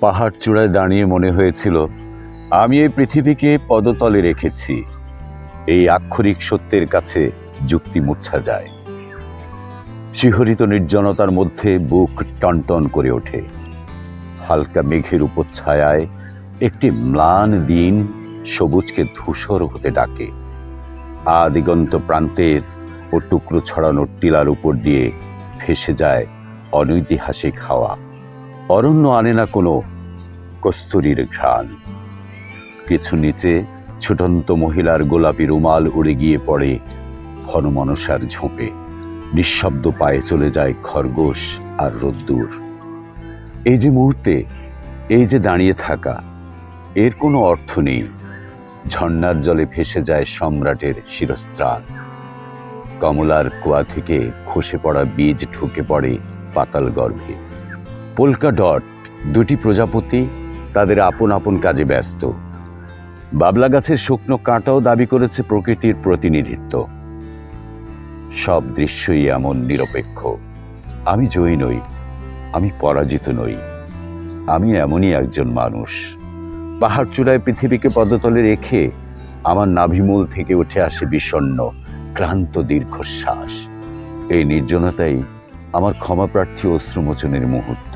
পাহাড় চূড়ায় দাঁড়িয়ে মনে হয়েছিল, আমি এই পৃথিবীকে পদতলে রেখেছি। এই আক্ষরিক সত্যের কাছে যুক্তি মূর্ছা যায়। শিহরিত নির্জনতার মধ্যে বুক টনটন করে ওঠে। হালকা মেঘের উপর ছায়ায় একটি ম্লান দিন সবুজকে ধূসর হতে ডাকে। আদিগন্ত প্রান্তের ও টুকরো ছড়ানো টিলার উপর দিয়ে ভেসে যায় অনৈতিহাসিক হাওয়া। অরণ্য আনে না কোনো কস্তুরীর ঘ্রাণ। কিছু নিচে ছুটন্ত মহিলার গোলাপি রুমাল উড়ে গিয়ে পড়ে ঘনমনসার ঝোঁপে। নিঃশব্দ পায়ে চলে যায় খরগোশ আর রোদ্দুর। এই যে মুহূর্তে, এই যে দাঁড়িয়ে থাকা, এর কোনো অর্থ নেই। ঝর্ণার জলে ভেসে যায় সম্রাটের শিরস্ত্রাণ। কমলার কুয়া থেকে খসে পড়া বীজ ঢুকে পড়ে পাতাল গর্ভে পোলকা ডট দুটি প্রজাপতি তাদের আপন আপন কাজে ব্যস্ত। বাবলা গাছের শুকনো কাঁটাও দাবি করেছে প্রকৃতির প্রতিনিধিত্ব। সব দৃশ্যই এমন নিরপেক্ষ। আমি জয়ী নই, আমি পরাজিত নই। আমি এমনই একজন মানুষ। পাহাড় চূড়ায় পৃথিবীকে পদতলে রেখে আমার নাভিমূল থেকে উঠে আসে বিষণ্ণ, ক্লান্ত দীর্ঘশ্বাস। এই নির্জনতাই আমার ক্ষমাপ্রার্থী অশ্রুমোচনের মুহূর্ত।